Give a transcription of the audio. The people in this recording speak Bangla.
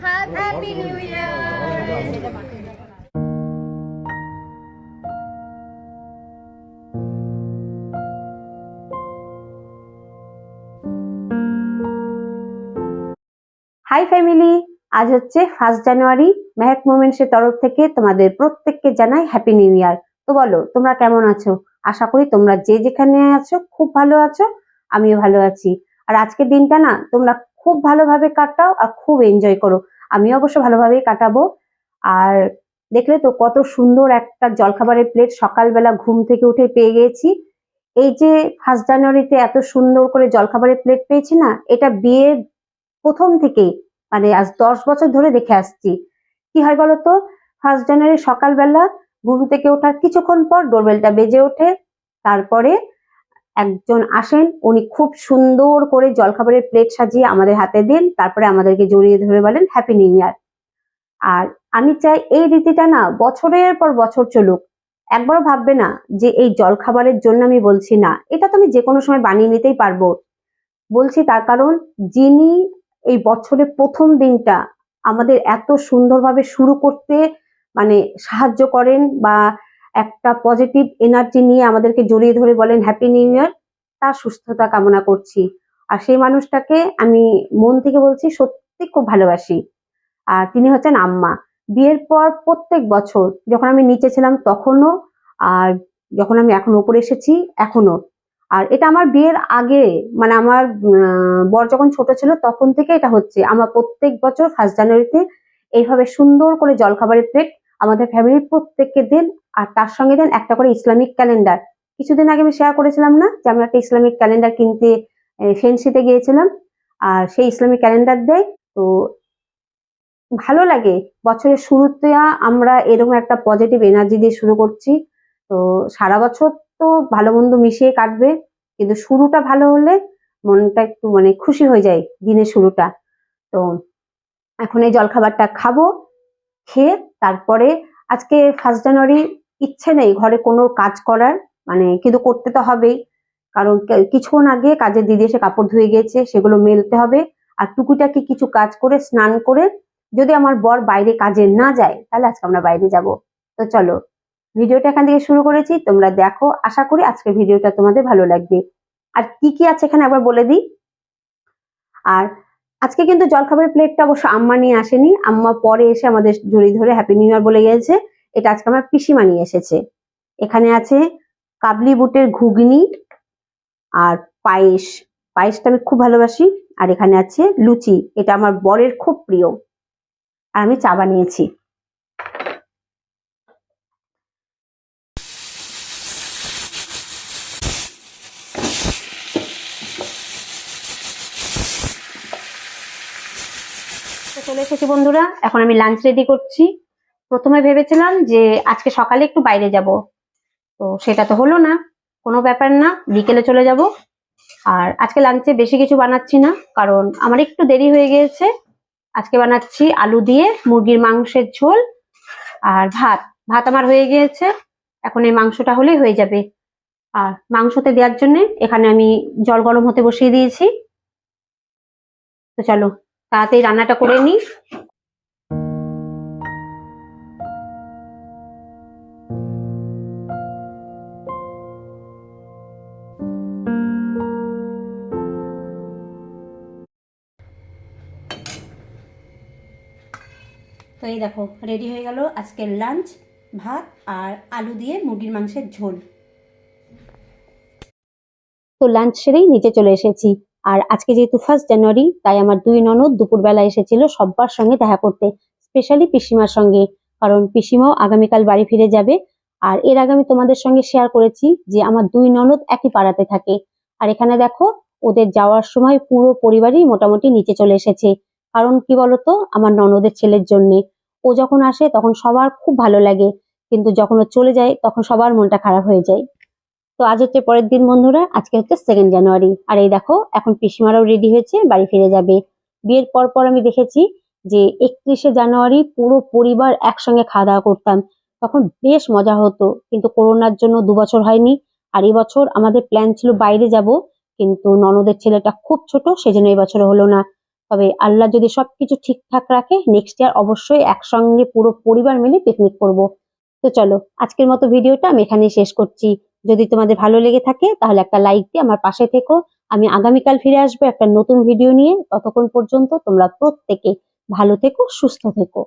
Happy New Year! Hi family আজ হচ্ছে ফার্স্ট জানুয়ারি মেহেক মোমেন্টসের তরফ থেকে তোমাদের প্রত্যেককে জানাই হ্যাপি নিউ ইয়ার তো বলো তোমরা কেমন আছো? আশা করি তোমরা যে যেখানে আছো খুব ভালো আছো আমিও ভালো আছি। আর আজকের দিনটা না তোমরা খুব ভালোভাবে কাটাও আর খুব এনজয় করো। আমি অবশ্য ভালোভাবেই কাটাবো। আর দেখলে তো কত সুন্দর একটা জলখাবারের প্লেট সকালবেলা ঘুম থেকে উঠে পেয়ে গেছি। এই যে ফার্স্ট জানুয়ারিতে এত সুন্দর করে জলখাবারের প্লেট পেয়েছি না, এটা বিয়ের প্রথম থেকেই মানে আজ দশ বছর ধরে দেখে আসছি। কি হয় বলতো? ফার্স্ট জানুয়ারি সকালবেলা ঘুম থেকে ওঠার কিছুক্ষণ পর ডোরবেলটা বেজে ওঠে। তারপরে একজন আসেন, উনি খুব সুন্দর করে জলখাবারের প্লেট সাজিয়ে আমাদের হাতে দেন, তারপরে আমাদেরকে জড়িয়ে ধরে বলেন হ্যাপি নিউ ইয়ার আর আমি চাই এই রীতিটা না বছরের পর বছর চলুক। একবারও ভাববে না যে এই জলখাবারের জন্য আমি বলছি না। এটা তো আমি যে কোনো সময় বানিয়ে নিতেই পারব। বলছি তার কারণ, যিনি এই বছরের প্রথম দিনটা আমাদের এত সুন্দরভাবে শুরু করতে মানে সাহায্য করেন বা একটা পজিটিভ এনার্জি নিয়ে আমাদেরকে জড়িয়ে ধরে বলেন হ্যাপি নিউ ইয়ার তার সুস্থতা কামনা করছি। আর সেই মানুষটাকে আমি মন থেকে বলছি, সত্যি খুব ভালোবাসি। আর তিনি হচ্ছেন আম্মা। বিয়ের পর প্রত্যেক বছর যখন আমি নিচে ছিলাম তখনও, আর যখন আমি এখন ওপরে এসেছি এখনও আর এটা আমার বিয়ের আগে মানে আমার বর যখন ছোট ছিল তখন থেকে এটা হচ্ছে। আমার প্রত্যেক বছর ফার্স্ট জানুয়ারিতে এইভাবে সুন্দর করে জলখাবারের প্লেট আমাদের ফ্যামিলির প্রত্যেককে দেন আর তার সঙ্গে দেন একটা করে ইসলামিক ক্যালেন্ডার কিছুদিন আগে আমি শেয়ার করেছিলাম না যে আমি একটা ইসলামিক ক্যালেন্ডার কিনতে ফেন্সিতে গিয়েছিলাম। আর সেই ইসলামিক ক্যালেন্ডার দেয়। তো ভালো লাগে। বছরের শুরুতে আমরা এরকম একটা পজিটিভ এনার্জি দিয়ে শুরু করছি। তো সারা বছর তো ভালো মন্দ মিশিয়ে কাটবে। কিন্তু শুরুটা ভালো হলে মনটা একটু মানে খুশি হয়ে যায় দিনের শুরুটা। তো এখন এই জলখাবারটা খাব। খেয়ে তারপরে আজকে ফার্স্ট জানুয়ারি ইচ্ছে নেই ঘরে কোনো কাজ করার মানে কিন্তু করতে তো হবেই। কারণ কিছুক্ষণ আগে কাজের দিদি এসে কাপড় ধুয়ে গিয়েছে সেগুলো মেলতে হবে। আর টুকিটাকি কিছু কাজ করে, স্নান করে যদি আমার বর বাইরে কাজে না যায়, তাহলে আজকে আমরা বাইরে যাব। তো চলো, ভিডিওটা এখান থেকে শুরু করেছি, তোমরা দেখো, আশা করি আজকের ভিডিওটা তোমাদের ভালো লাগবে। আর কি কি আছে এখানে আবার বলে দিই। আর আজকে কিন্তু জলখাবারের প্লেটটা অবশ্য আম্মা নিয়ে আসেনি। আম্মা পরে এসে আমাদের জড়ি ধরে হ্যাপি নিউ ইয়ার বলে গেছে এটা আজকে আমার পিসিমা নিয়ে এসেছে। এখানে আছে কাবলি বুটের ঘুগনি আর পায়েস। পায়েসটা আমি খুব ভালোবাসি। আর এখানে আছে লুচি। এটা আমার বরের খুব প্রিয়। আর আমি চা বানিয়েছি তো চলে এসেছি বন্ধুরা, এখন আমি লাঞ্চ রেডি করছি। প্রথমে ভেবেছিলাম যে আজকে সকালে একটু বাইরে যাব। তো সেটা তো হলো না, কোনো ব্যাপার না, বিকেলে চলে যাব। আর আজকে লাঞ্চে বেশি কিছু বানাচ্ছি না, কারণ আমার একটু দেরি হয়ে গিয়েছে। আজকে বানাচ্ছি আলু দিয়ে মুরগির মাংসের ঝোল আর ভাত। ভাত আমার হয়ে গিয়েছে, এখন এই মাংসটা হলেই হয়ে যাবে। আর মাংসতে দেওয়ার জন্য এখানে আমি জল গরম হতে বসিয়ে দিয়েছি। তো চলো তাড়াতাড়ি রান্নাটা করে নিই তো এই দেখো রেডি হয়ে গেল আজকের লাঞ্চ ভাত আর আলু দিয়ে মুরগির মাংসের ঝোল। তো লাঞ্চ সেরেই নিচে চলে এসেছি। আর আজকে যেহেতু ফার্স্ট জানুয়ারি তাই আমার দুই ননদ দুপুরবেলা এসেছিল সব্বার সঙ্গে দেখা করতে স্পেশালি পিসিমার সঙ্গে। কারণ পিসিমাও আগামীকাল বাড়ি ফিরে যাবে। আর এর আগে আমি তোমাদের সঙ্গে শেয়ার করেছি যে আমার দুই ননদ একই পাড়াতে থাকে। আর এখানে দেখো, ওদের যাওয়ার সময় পুরো পরিবারই মোটামুটি নিচে চলে এসেছে। কারণ কি বলতো, আমার ননদের ছেলের জন্যে। ও যখন আসে তখন সবার খুব ভালো লাগে। কিন্তু যখন ও চলে যায়, তখন সবার মনটা খারাপ হয়ে যায়। তো আজ হচ্ছে পরের দিন, বন্ধুরা। আজকে হচ্ছে সেকেন্ড জানুয়ারি আর এই দেখো, এখন পিসিমারাও রেডি হয়েছে, বাড়ি ফিরে যাবে। বিয়ের পর পর আমি দেখেছি যে একত্রিশে জানুয়ারি পুরো পরিবার একসঙ্গে খাওয়া দাওয়া করতাম। তখন বেশ মজা হতো, কিন্তু করোনার জন্য দু বছর হয়নি। আর বছর আমাদের প্ল্যান ছিল বাইরে যাব, কিন্তু ননদের ছেলেটা খুব ছোট, সেজন্য এই বছর হলো না। তবে আল্লাহ যদি সবকিছু ঠিকঠাক রাখে নেক্সট ইয়ার অবশ্যই একসঙ্গে পুরো পরিবার মিলে পিকনিক করব। তো চলো, আজকের মতো ভিডিওটা আমি এখানেই শেষ করছি। যদি তোমাদের ভালো লেগে থাকে, তাহলে একটা লাইক দিয়ে আমার পাশে থেকো। আমি আগামীকাল ফিরে আসব একটা নতুন ভিডিও নিয়ে। ততক্ষণ পর্যন্ত তোমরা প্রত্যেকে ভালো থেকো, সুস্থ থেকো।